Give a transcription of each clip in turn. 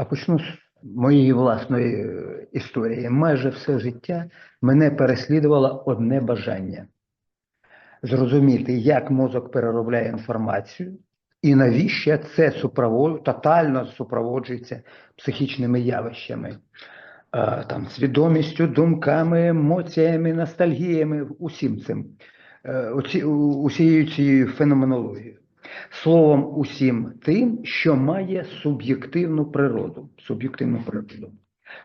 А почну з моєї власної е, історії. Майже все життя мене переслідувало одне бажання зрозуміти, як мозок переробляє інформацію, і навіщо це супровод... тотально супроводжується психічними явищами, Е, там, свідомістю, думками, емоціями, ностальгіями, усім цим, е, усією цією феноменологією. Словом, усім тим, що має суб'єктивну природу. Суб'єктивну природу.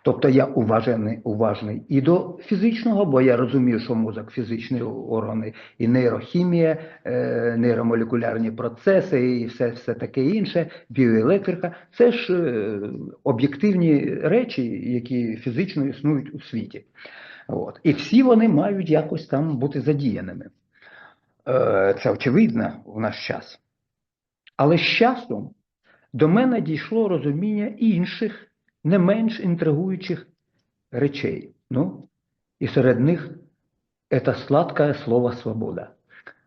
Тобто я уважений, уважний і до фізичного, бо я розумію, що мозок фізичні органи, і нейрохімія, е, нейромолекулярні процеси, і все, все таке інше, біоелектрика це ж е, об'єктивні речі, які фізично існують у світі. От. І всі вони мають якось там бути задіяними. Е, Це очевидно в наш час. Але з часом до мене дійшло розуміння інших, не менш інтригуючих речей. Ну, і серед них це сладке слово свобода.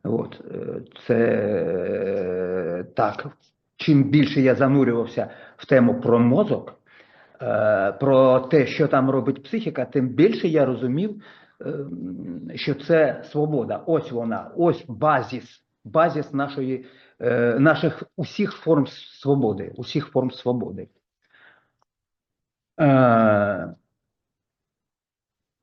От, е, це е, так. Чим більше я занурювався в тему про мозок, е, про те, що там робить психіка, тим більше я розумів, що це свобода. Ось вона, ось базіс, базіс нашої, наших усіх форм свободи, усіх форм свободи. Е,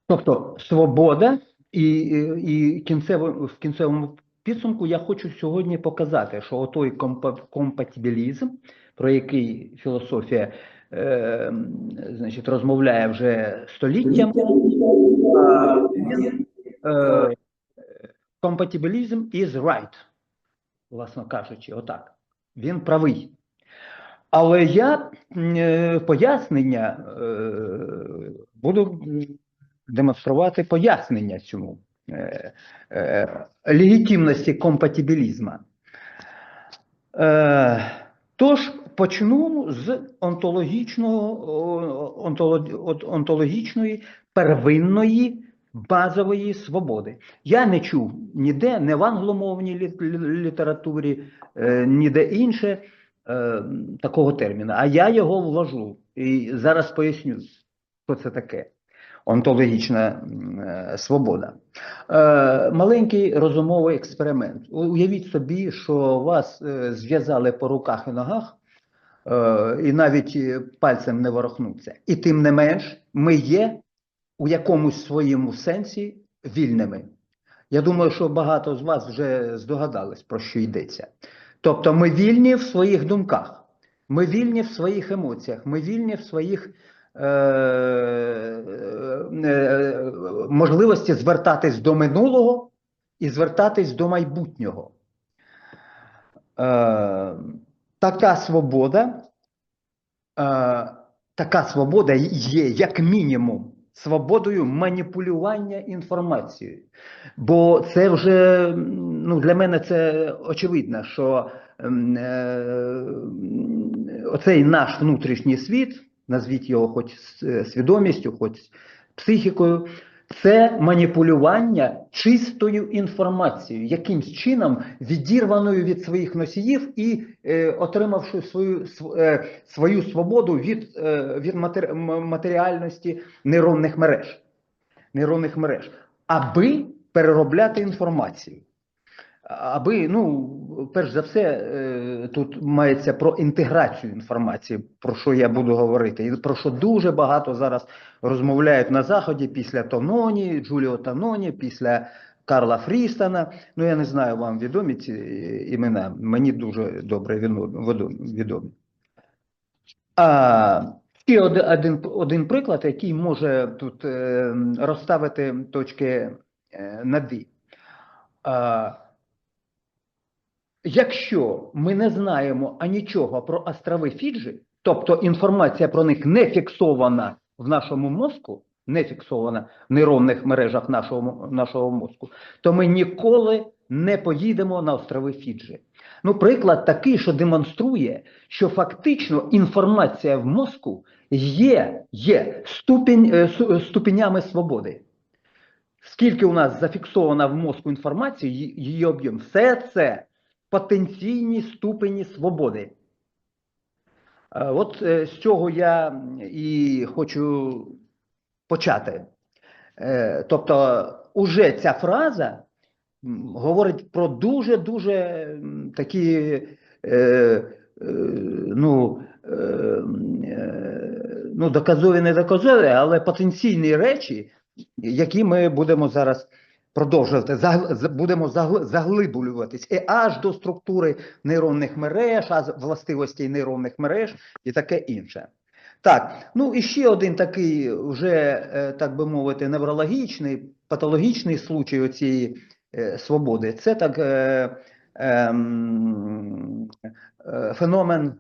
Тобто свобода, і, і кінцево, в кінцевому підсумку я хочу сьогодні показати, що компа- компатібілізм, про який філософія е, значить, розмовляє вже століттями, а, він, е, компатібілізм is right, власно кажучи, отак. Він правий. Але я е, пояснення е, буду демонструвати пояснення цьому е, легітимності компатібілізму. Тож почну з онтологічного, онтологічної первинної базової свободи. Я не чув ніде, не в англомовній лі- лі- літературі, е, ніде інше е, такого терміну. А я його вложу. І зараз поясню, що це таке онтологічна е, свобода. Е, маленький розумовий експеримент. Уявіть собі, що вас е, зв'язали по руках і ногах, е, і навіть е, пальцем не ворохнуться. І тим не менш, ми є у якомусь своєму сенсі вільними. Я думаю, що багато з вас вже здогадались, про що йдеться. Тобто ми вільні в своїх думках, ми вільні в своїх емоціях, ми вільні в своїх е, е, можливості звертатись до минулого і звертатись до майбутнього. Е, така свобода, е, така свобода є як мінімум свободою маніпулювання інформацією. Бо це вже ну, для мене це очевидно, що ем, е, оцей наш внутрішній світ, назвіть його хоч свідомістю, хоч психікою, це маніпулювання чистою інформацією, якимсь чином відірваною від своїх носіїв і е, отримавши свою, св- е, свою свободу від, е, від матер- матеріальності нейронних мереж. Нейронних мереж, аби переробляти інформацію. Аби, ну, перш за все, е, тут мається про інтеграцію інформації, про що я буду говорити, і про що дуже багато зараз розмовляють на Заході після Тононі, Джуліо Тононі, після Карла Фрістона. Ну, я не знаю, вам відомі ці імена, мені дуже добре відомі. А, ще один, один, один приклад, який може тут е, розставити точки е, над «і». Якщо ми не знаємо анічого про острови Фіджі, тобто інформація про них не фіксована в нашому мозку, не фіксована в нейронних мережах нашого, нашого мозку, то ми ніколи не поїдемо на острови Фіджі. Ну, приклад такий, що демонструє, що фактично інформація в мозку є, є ступінь, е, ступенями свободи. Скільки у нас зафіксована в мозку інформації, її об'єм, все це потенційні ступені свободи. Е, От е, з цього я і хочу почати. Е, Тобто, уже ця фраза говорить про дуже-дуже такі, ну, ну, доказові, не доказові, але потенційні речі, які ми будемо зараз продовжувати, будемо заглиблюватись і аж до структури нейронних мереж, аж властивостей нейронних мереж і таке інше. Так, ну і ще один такий, вже, е, так би мовити, неврологічний, патологічний случай оцієї е, свободи. Це так е, ем, е, феномен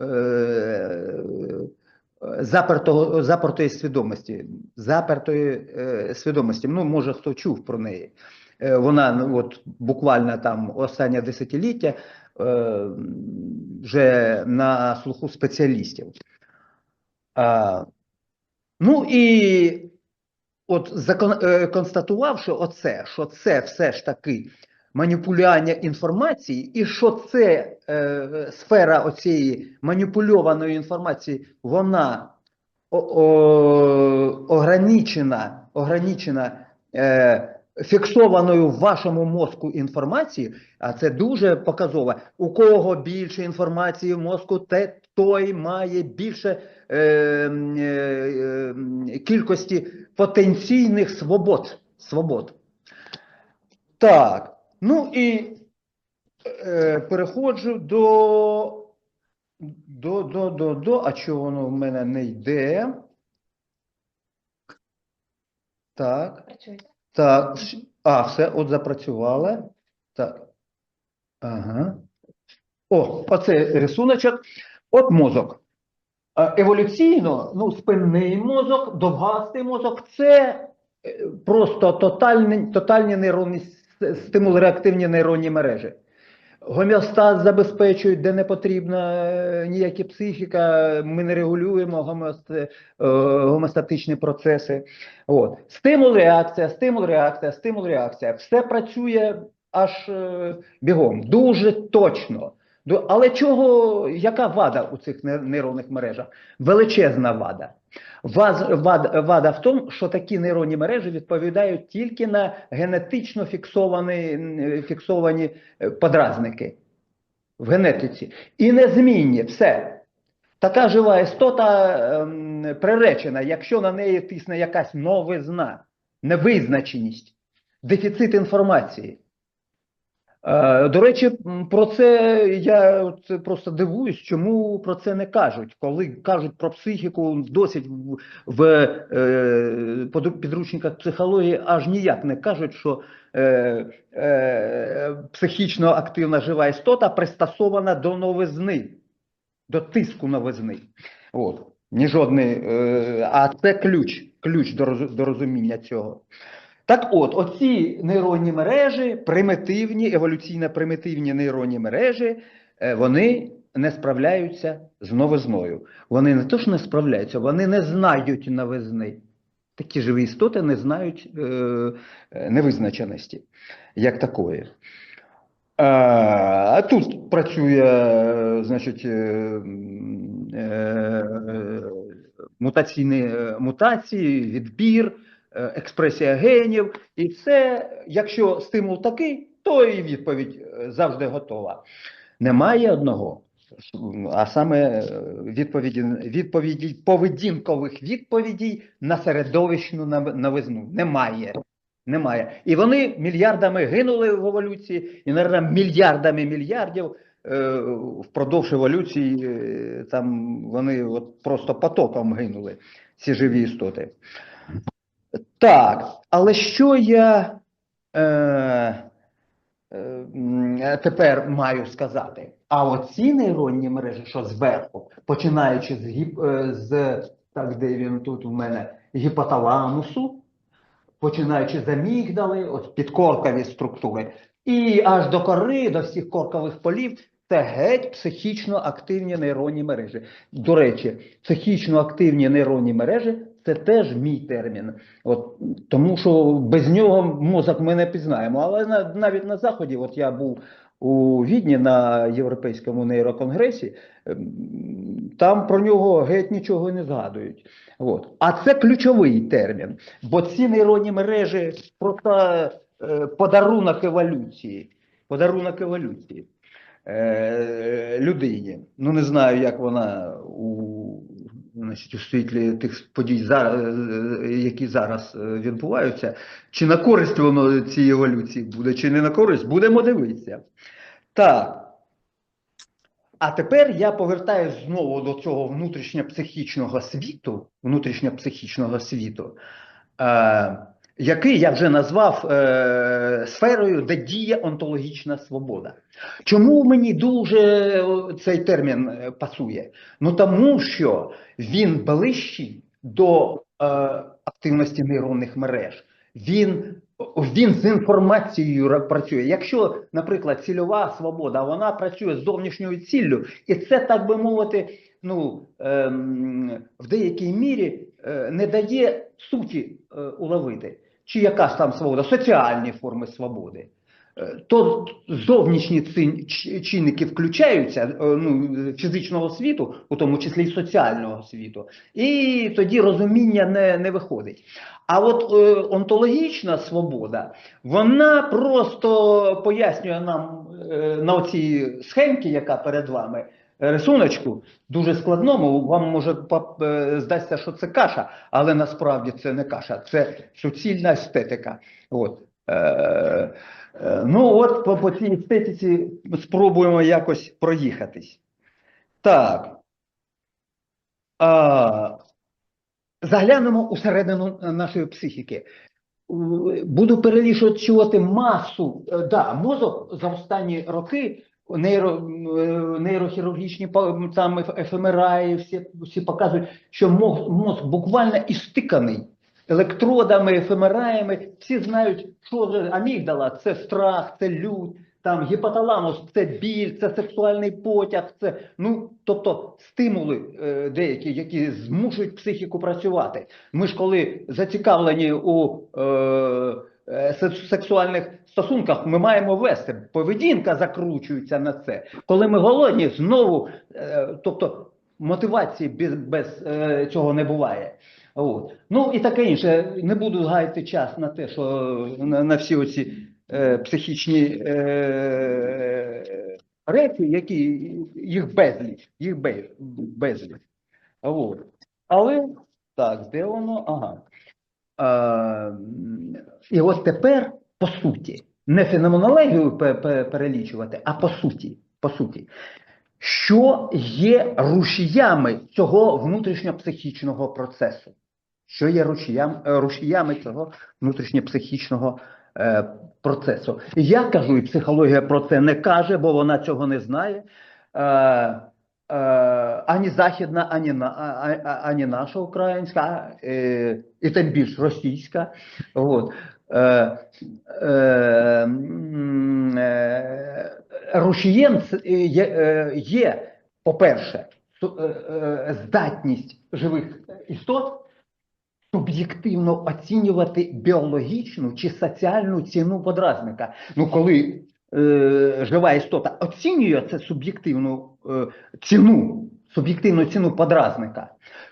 е, запертого, запертої свідомості. Запертої е, свідомості. Ну, може, хто чув про неї. Е, вона ну, от, буквально там останнє десятиліття е, вже на слуху спеціалістів. А, ну і от закон, е, констатувавши оце, що це все ж таки маніпулювання інформації, і що це е, сфера оцієї маніпульованої інформації, вона о, о, ограничена, ограничена е, фіксованою в вашому мозку інформацією, а це дуже показово. У кого більше інформації в мозку, те, той має більше е, е, е, кількості потенційних свобод. свобод. Так, ну і е, переходжу до, до, до, до, до, а чого воно в мене не йде? Так. Так, а, все, от запрацювала. Так. Ага. О, оце рисуночок. От мозок. Еволюційно, ну, спинний мозок, довгастий мозок це е, просто тотальні, тотальні нейронні стимул-реактивні нейронні мережі. Гомеостаз забезпечують, де не потрібна е, ніяка психіка, ми не регулюємо гомеост, е, гомеостатичні процеси. От. Стимул, реакція, стимул, реакція, стимул, реакція. Все працює аж е, бігом, дуже точно. Ду- Але чого, яка вада у цих нейронних мережах? Величезна вада. Вада в тому, що такі нейронні мережі відповідають тільки на генетично фіксовані, фіксовані е, подразники в генетиці. І незмінні все. Така жива істота ем, приречена, якщо на неї тисне якась новизна, невизначеність, дефіцит інформації. Е, До речі, про це я просто дивуюсь, чому про це не кажуть. Коли кажуть про психіку, досить в, е, підручниках психології аж ніяк не кажуть, що е, психічно активна жива істота пристосована до новизни, до тиску новизни. От. Ні жодний, а це ключ, ключ до розуміння цього. Так от, оці нейронні мережі, примітивні, еволюційно примітивні нейронні мережі, е, вони не справляються з новизною. Вони не то, що не справляються, вони не знають новизни. Такі живі істоти не знають е, е, невизначеності, як такої. А, тут працює, значить, е, е, е, мутаційні мутації, відбір, експресія генів, і це, якщо стимул такий, то і відповідь е, завжди готова. Немає одного, а саме е, відповіді, відповіді поведінкових відповідей на середовищну новизну. Немає. Немає. І вони мільярдами гинули в еволюції, і, мабуть, мільярдами мільярдів е, впродовж еволюції е, там вони от просто потоком гинули, ці живі істоти. Так, але що я е, е, тепер маю сказати? А оці нейронні мережі, що зверху, починаючи з, е, з так, де він тут у мене, гіпоталамусу, починаючи з амігдали, от підкоркові структури, і аж до кори, до всіх коркових полів, це геть психічно активні нейронні мережі. До речі, психічно активні нейронні мережі це теж мій термін. От, тому що без нього мозок ми не пізнаємо. Але на, навіть на заході, от я був у Відні на Європейському нейроконгресі, ем, там про нього геть нічого не згадують. От. А це ключовий термін, бо ці нейронні мережі просто е, подарунок еволюції. Подарунок еволюції е, людині. Ну не знаю, як вона у, значить, у світлі тих подій, які зараз е, відбуваються, чи на користь воно цій еволюції буде, чи не на користь, будемо дивитися. Так. А тепер я повертаюся знову до цього внутрішньопсихічного світу, внутрішньопсихічного світу, е, який я вже назвав е, сферою, де діє онтологічна свобода. Чому мені дуже е, цей термін е, пасує? Ну тому що він ближчий до е, активності нейронних мереж. Він, він з інформацією працює. Якщо, наприклад, цільова свобода, вона працює з зовнішньою ціллю, і це, так би мовити, ну, ем, в деякій мірі е, не дає суті е, уловити. Чи яка ж там свобода? Соціальні форми свободи. Е, То зовнішні чинники включаються е, ну, фізичного світу, у тому числі й соціального світу, і тоді розуміння не, не виходить. А от е, онтологічна свобода, вона просто пояснює нам на цій схемці, яка перед вами, рисуночку, дуже складному, вам може е, здасться, що це каша, але насправді це не каша, це суцільна естетика. От. Е, е, ну от по, по цій естетиці спробуємо якось проїхатись. Так. А, заглянемо усередину нашої психіки. Буду перелічувати масу. Да, мозок за останні роки нейро, е, нейрохірургічні там ефемераї, всі, всі показують, що мозг, мозг буквально істиканий електродами, ефемераями. Всі знають, що амігдала це страх, це лють, там гіпоталамус це біль, це сексуальний потяг, це ну тобто стимули е, деякі, які змушують психіку працювати. Ми ж коли зацікавлені у е, сексуальних стосунках, ми маємо вести. Поведінка закручується на це. Коли ми голодні, знову, е, тобто мотивації без, без е, цього не буває. От. Ну і таке інше. Не буду гаяти час на те, що на, на всі оці е, психічні е, речі, які їх безліч, їх безліч. От. Але так, де воно? Ага. М, і от тепер, по суті, не феноменологію пе- пе- перелічувати, а по суті, по суті, що є рушіями цього внутрішньопсихічного процесу? Що є рушіям, е, рушіями цього внутрішньопсихічного е, процесу? Я кажу, і психологія про це не каже, бо вона цього не знає. Е, ані західна, ані, на, ані наша українська, е, і тим більш російська. От. Рушієм є, е, є, по-перше, здатність живих істот суб'єктивно оцінювати біологічну чи соціальну ціну подразника. Ну, коли жива істота оцінює це суб'єктивну е, ціну, суб'єктивну ціну подразника,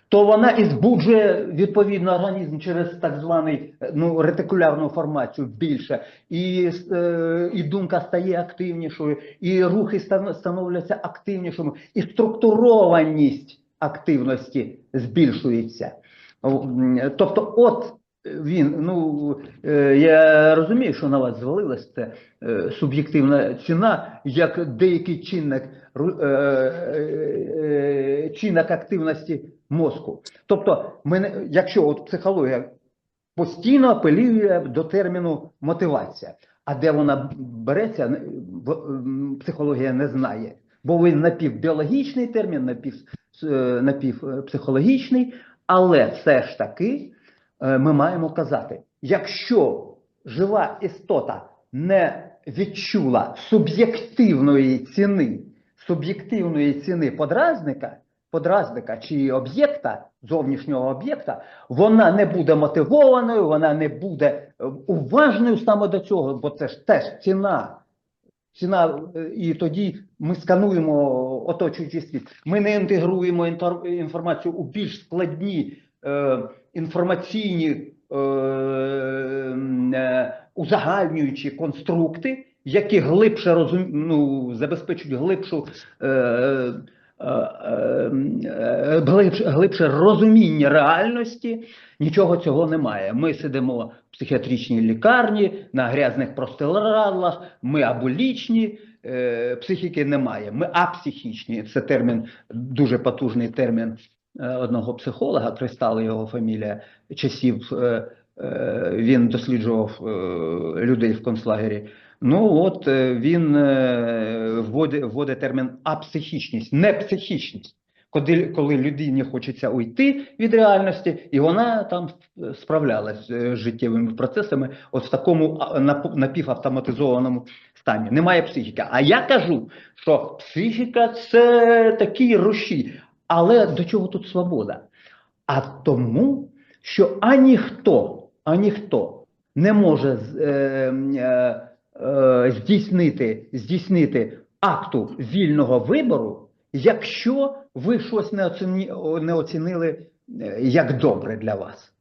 то вона і збуджує відповідно організм через так званий е, ну, ретикулярну формацію більше, і, е, і думка стає активнішою, і рухи становляться активнішими, і структурованість активності збільшується. Тобто, от він, ну е, я розумію, що на вас звалилась це суб'єктивна ціна, як деякий чинник, е, е, чинник активності мозку. Тобто, мене, якщо от психологія постійно апелює до терміну мотивація, а де вона береться, психологія не знає, бо він напівбіологічний термін, напів, напівпсихологічний, але все ж таки ми маємо казати, якщо жива істота не відчула суб'єктивної ціни, суб'єктивної ціни подразника, подразника чи об'єкта, зовнішнього об'єкта, вона не буде мотивованою, вона не буде е, уважною саме до цього, бо це ж теж ціна ціна, е, і тоді ми скануємо оточуючий світ. Ми не інтегруємо інформацію у більш складні е, інформаційні е, е, узагальнюючі конструкти, які глибше розум... ну, забезпечують глибшу. Е, е, е, е, глибше, глибше розуміння реальності, нічого цього немає. Ми сидимо в психіатричній лікарні на грязних простирадлах, ми аболічні, е, психіки немає. Ми апсихічні. Це термін, дуже потужний термін е, одного психолога, Кристал його фамілія, часів е, е, він досліджував е, людей в концлагері. Ну от е, він е, вводить, вводить термін апсихічність, не психічність. Коли, коли людині хочеться уйти від реальності, і вона там е, справлялась з життєвими процесами, от в такому напівавтоматизованому стані. Немає психіки. А я кажу, що психіка це такі руші. Але до чого тут свобода? А тому, що аніхто, аніхто не може е, е, е, здійснити, здійснити акту вільного вибору, якщо ви щось не, оціні, не оцінили е, як добре для вас.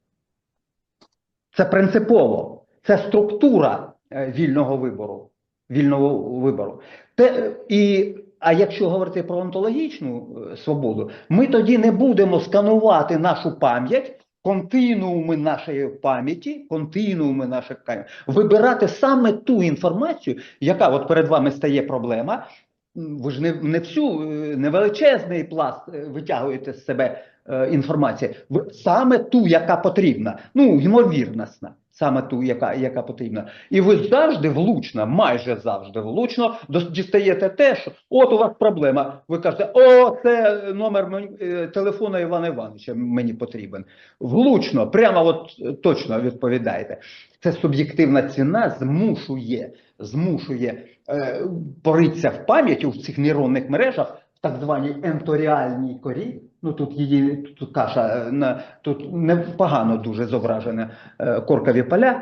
Це принципово, це структура е, вільного вибору. Вільного вибору. Те, і, а якщо говорити про онтологічну е, свободу, ми тоді не будемо сканувати нашу пам'ять, континууми нашої пам'яті, континууми наших пам'яті, вибирати саме ту інформацію, яка от перед вами стає проблема. Ви ж не, не всю е, не величезний пласт е, витягуєте з себе е, інформації, саме ту, яка потрібна, ну ймовірнісна, саме ту, яка, яка потрібна. І ви завжди влучно, майже завжди влучно дістаєте те, що от у вас проблема. Ви кажете, о, це номер е, телефона Івана Івановича мені потрібен. Влучно, прямо от е, точно відповідаєте. Це суб'єктивна ціна змушує, змушує е, поритися в пам'яті в цих нейронних мережах, в так званій енторіальній корі. Ну тут її тут каша е, на тут непогано дуже зображена е, коркові поля.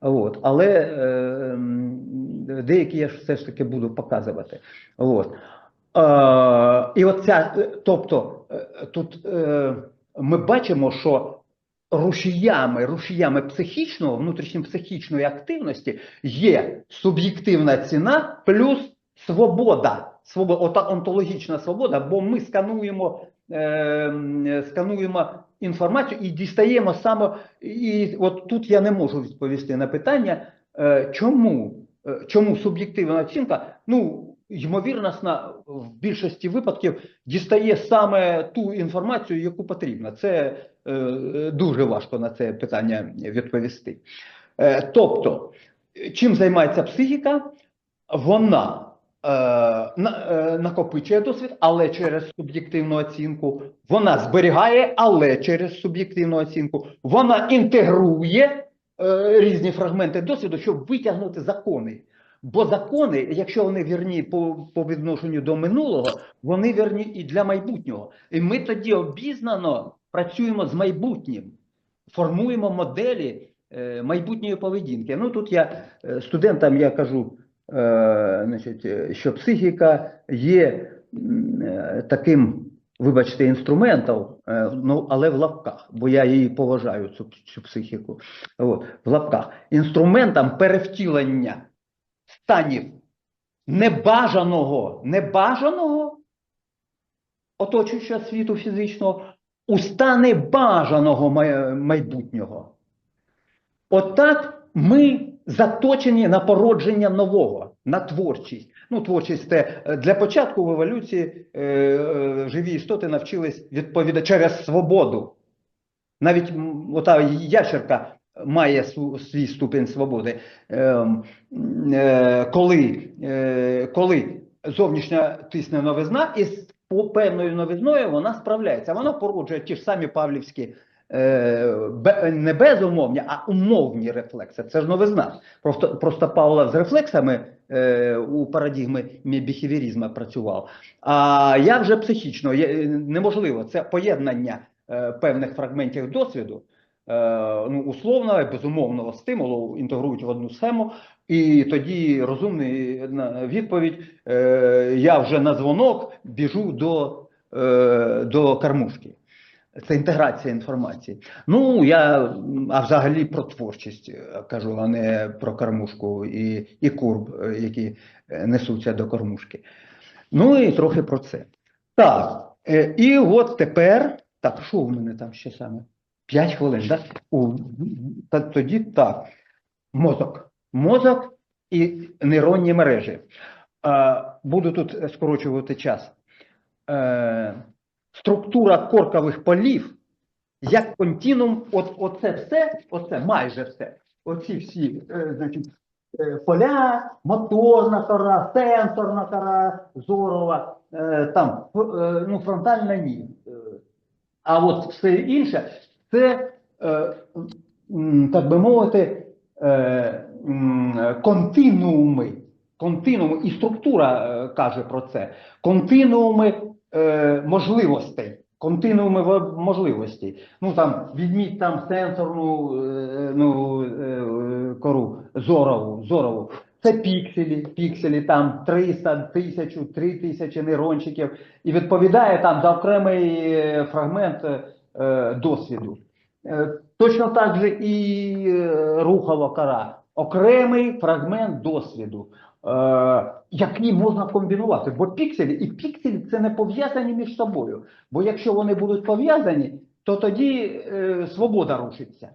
От, але е, деякі я все ж таки буду показувати. От. Е, і оця, тобто, е, тут е, ми бачимо, що рушіями, рушіями психічного, внутрішньопсихічної активності є суб'єктивна ціна плюс свобода, свобода, ота онтологічна свобода, бо ми скануємо, е, скануємо інформацію і дістаємо саме. І от тут я не можу відповісти на питання, е, чому, е, чому суб'єктивна оцінка, ну, ймовірностна в більшості випадків дістає саме ту інформацію, яку потрібно. Це е, дуже важко на це питання відповісти. Тобто, чим займається психіка? Вона на, накопичує досвід, але через суб'єктивну оцінку. Вона зберігає, але через суб'єктивну оцінку. Вона інтегрує е, різні фрагменти досвіду, щоб витягнути закони. Бо закони, якщо вони вірні по, по відношенню до минулого, вони вірні і для майбутнього. І ми тоді обізнано працюємо з майбутнім, формуємо моделі е, майбутньої поведінки. Ну тут я е, студентам я кажу, е, значить, е, що психіка є е, таким, вибачте, інструментом, е, ну але в лапках, бо я її поважаю, цю, цю психіку. От, в лапках, інструментом перевтілення станів небажаного, небажаного оточуючого світу фізичного у стани бажаного май- майбутнього. Отак ми заточені на породження нового, на творчість. Ну, творчість це е, для початку в еволюції е, е, живі істоти навчились відповідати через свободу. Навіть ота ящерка має свій ступінь свободи. Ем, е, коли, е, коли зовнішня тисне новизна, і з певною новизною вона справляється. Вона породжує ті ж самі павлівські. Е, Не безумовні, а умовні рефлекси. Це ж новизна. Просто, просто Павлов з рефлексами е, у парадігми біхевірізму працював. А я вже психічно є- неможливо. Це поєднання е, певних фрагментів досвіду, е, ну, условного і безумовного стимулу інтегрують в одну схему, І тоді розумний відповідь: е, я вже на дзвонок біжу до, е, до кормушки. Це інтеграція інформації. Ну, я а взагалі про творчість е, кажу, а не про кормушку і, і курб, е, які е, несуться до кормушки. Ну і трохи про це. Так, і от тепер, так, що в мене там ще саме? П'ять хвилин, так? У, та, тоді так. Мозок. Мозок і нейронні мережі. Буду тут скорочувати час. Структура коркових полів як континуум, от, оце все, оце майже все. Оці всі, е, значить, е, поля, моторна кора, сенсорна кора, зорова, е, там, е, ну, фронтальна ні. Е, А от все інше, це, е, так би мовити, е, континууми. Континууми, і структура е, каже про це. Континууми е, можливостей. Континууми можливостей. Ну там візьміть там сенсорну е, ну, е, кору зорову, зорову. Це пікселі, пікселі там 300, 1000, 3000 нейрончиків і відповідає там за окремий е, фрагмент е, досвіду. Е, Точно так же і е, рухова кора. Окремий фрагмент досвіду, е, який можна комбінувати. Бо пікселі і пікселі це не пов'язані між собою. Бо якщо вони будуть пов'язані, то тоді е, свобода рушиться.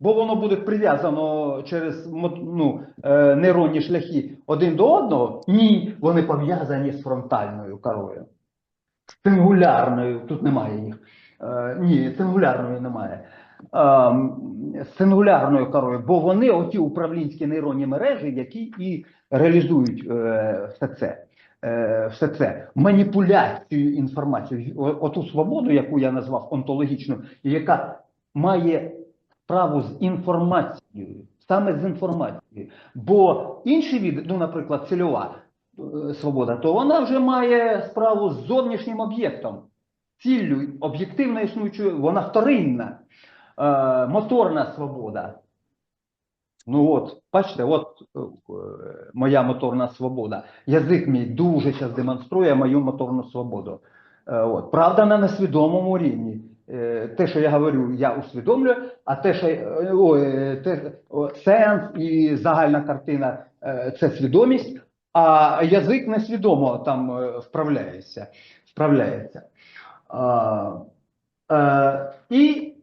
Бо воно буде прив'язано через ну, е, нейронні шляхи один до одного. Ні, вони пов'язані з фронтальною корою. Сингулярною, тут немає їх. Е, ні, сингулярної немає. Ем, сингулярною корою, бо вони оті управлінські нейронні мережі, які і реалізують е, все це. Е, все це маніпуляцію інформацією, оту свободу, яку я назвав онтологічною, яка має справу з інформацією, саме з інформацією. Бо інші від, ну, наприклад, цільова е, свобода, то вона вже має справу з зовнішнім об'єктом. Ціллю об'єктивно існуючою, вона вторинна, е, моторна свобода. Ну от, бачите, от е, е, моя моторна свобода. Язик мій дуже зараз демонструє мою моторну свободу. Е, от. Правда, на несвідомому рівні. Е, Те, що я говорю, я усвідомлюю, а те, що е, е, те, о, сенс і загальна картина е, це свідомість, а язик несвідомо там е, вправляється. вправляється. А, е, і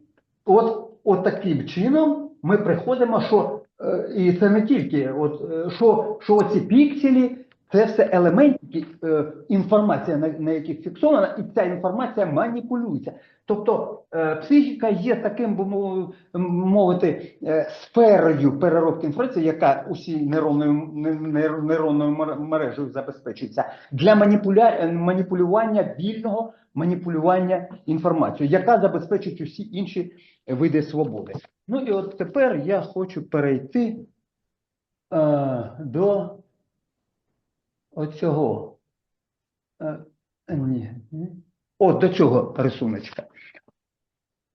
от, от таким чином ми приходимо, що е, і це не тільки, от, е, що, що ці пікселі, це все елементи, е, інформація, на, яких фіксована, і ця інформація маніпулюється. Тобто е, психіка є таким, би мовити, е, сферою переробки інформації, яка усі нейронною, нейр- нейронною мережею забезпечується для маніпуля... маніпулювання вільного маніпулювання інформацією, яка забезпечить усі інші види свободи. Ну і от тепер я хочу перейти е, до оцього. Е, ні, ні. О, до цього рисуночка.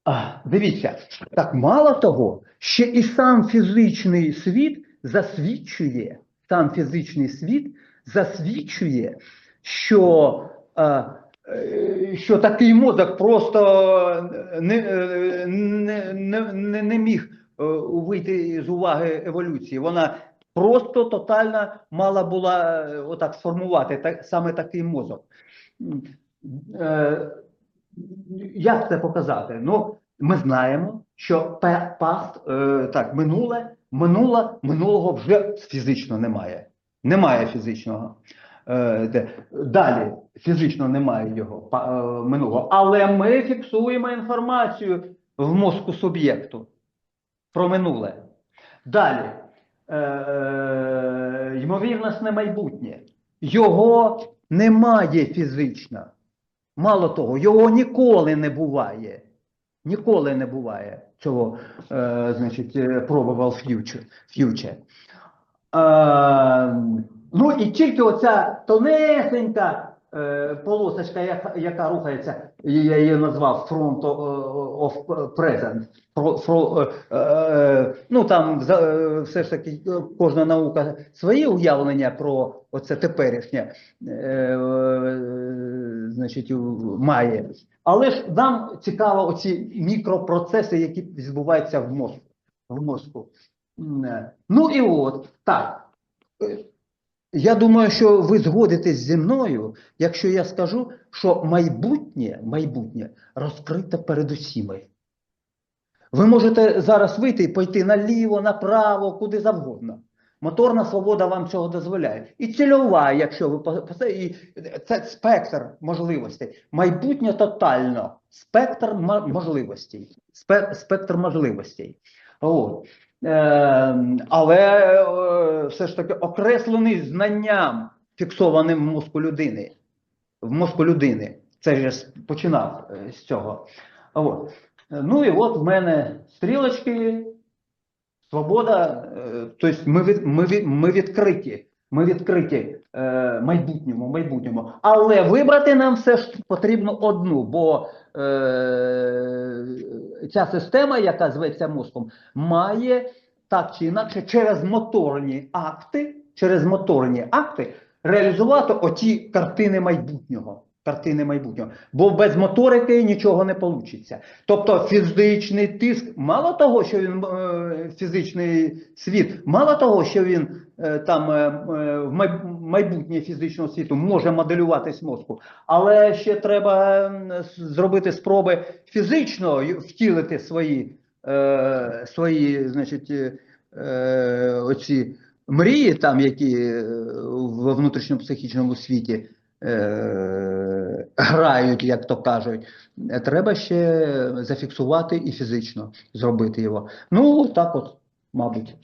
А, дивіться, так мало того, ще і сам фізичний світ засвідчує, сам фізичний світ засвідчує, що, е, е, що такий мозок просто не, е, не, не, не, міг е, вийти з уваги еволюції. Вона просто тотально мала була е, отак сформувати так, саме такий мозок. Е, Як це показати? Ну, ми знаємо, що past, е, так, минуле, минуле, минулого вже фізично немає. Немає фізичного. Е. Далі фізично немає його е, минулого. Але ми фіксуємо інформацію в мозку суб'єкту про минуле. Далі. Е, е, майбутнє. Його немає фізично. Мало того, його ніколи не буває. Ніколи не буває цього, е, значить, е, probable future. Е, ну і тільки оця тонесенька полосочка, яка, рухається, я її назвав front of present. Е, е, ну там е, все ж таки е, кожна наука своє уявлення про оце теперішнє е, е, значить, має. Але ж нам цікаво оці мікропроцеси, які відбуваються в мозку. В мозку. Е. Ну і от так. Я думаю, що ви згодитесь зі мною, якщо я скажу, що майбутнє, майбутнє розкрите перед усіми. Ви можете зараз вийти і пойти наліво, направо, куди завгодно. Моторна свобода вам цього дозволяє. І цільова, якщо ви і це спектр можливостей. Майбутнє тотально. Спектр можливостей. Спектр можливостей. От. Е, але е, все ж таки окреслений знанням, фіксованим в мозку людини. В мозку людини. Це ж починав е, з цього. От. Ну і от в мене стрілочки, свобода. е, Тобто ми, ми, ми відкриті. Ми відкриті майбутньому, майбутньому. Але вибрати нам все ж потрібно одну, бо ця система, яка зветься мозком, має так чи інакше через моторні акти, через моторні акти реалізувати оті картини майбутнього. Картини майбутнього. Бо без моторики нічого не вийде. Тобто фізичний тиск, мало того, що він е, фізичний світ, мало того, що він е, там е, в майбутнє фізичного світу може моделюватись мозку, але ще треба зробити спроби фізично втілити свої, е, свої значить, е, оці мрії, там, які е, в внутрішньопсихічному світі е, грають, як то кажуть, треба ще зафіксувати і фізично зробити його. Ну, так от, мабуть.